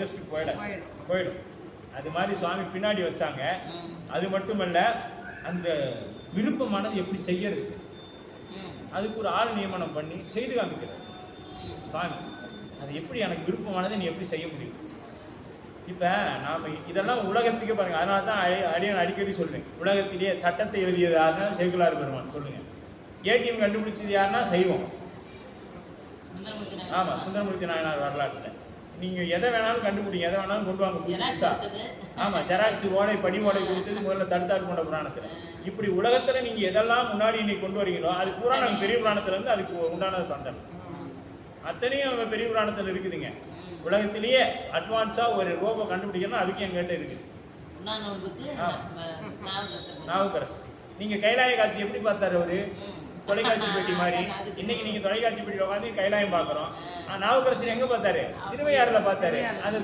Interest போயிடும். போயிடும். அது மாதிரி சுவாமி பின்னாடி வச்சாங்க. அது மட்டுமல்ல அந்த விருப்பமானது எப்படி செய்யறது. அதுக்கு ஒரு ஆள் நியமனம் பண்ணி செய்து காமிக்கிறார். சுவாமி அது எப்படி எனக்கு விருப்பமானதை நீ எப்படி செய்ய முடியும்? இப்போ நாம இதெல்லாம் உலகத்துக்கே பாருங்க. அதனால தான் அடி அடியன் அடிக்கடி சொல்லுவேன் உலகத்திலேயே சட்டத்தை எழுதியது யாருன்னா சேகுலார் பெருமான். சொல்லுங்க. ஏடிஎம் கண்டுபிடிச்சது யாருன்னா செய்வோம். சுந்தரமூர்த்தி நாயனார். ஆமா சுந்தரமூர்த்தி நாயனார் வரலாற்றுல. நீங்க எதை வேணாலும் கண்டுபிடிங்க எதை வேணாலும் கொண்டு வாங்க புதுசு. ஆமா ஜெராக்ஸ் ஓலை படி ஓலை கொடுத்தது முதல்ல தடுத்தாடு கொண்ட புராணத்துல இப்படி உலகத்துல நீங்க எதெல்லாம் முன்னாடி இன்னைக்கு கொண்டு வரீங்களோ அது பூரா நாங்க பெரிய புராணத்துல இருந்து அதுக்கு உண்டானது தந்தோம். அத்தனையும் அவங்க பெரிய புராணத்துல இருக்குதுங்க. உலகத்திலேயே அட்வான்ஸா ஒரு ரோபோ கண்டுபிடிக்கணும் அதுக்கு எங்கிட்ட இருக்குது. நம்ம நாவுக்கரசு நீங்க கைலாய காட்சி எப்படி பார்த்தாரு அவரு. தொலைக்காட்சி பெட்டி மாதிரி. இன்னைக்கு நீங்க தொலைக்காட்சி பெட்டியில உட்காந்து கைலாயம் பாக்குறோம் நாவுக்கரசர் எங்க பார்த்தாரு? திருவையாறுல பார்த்தாரு. அந்த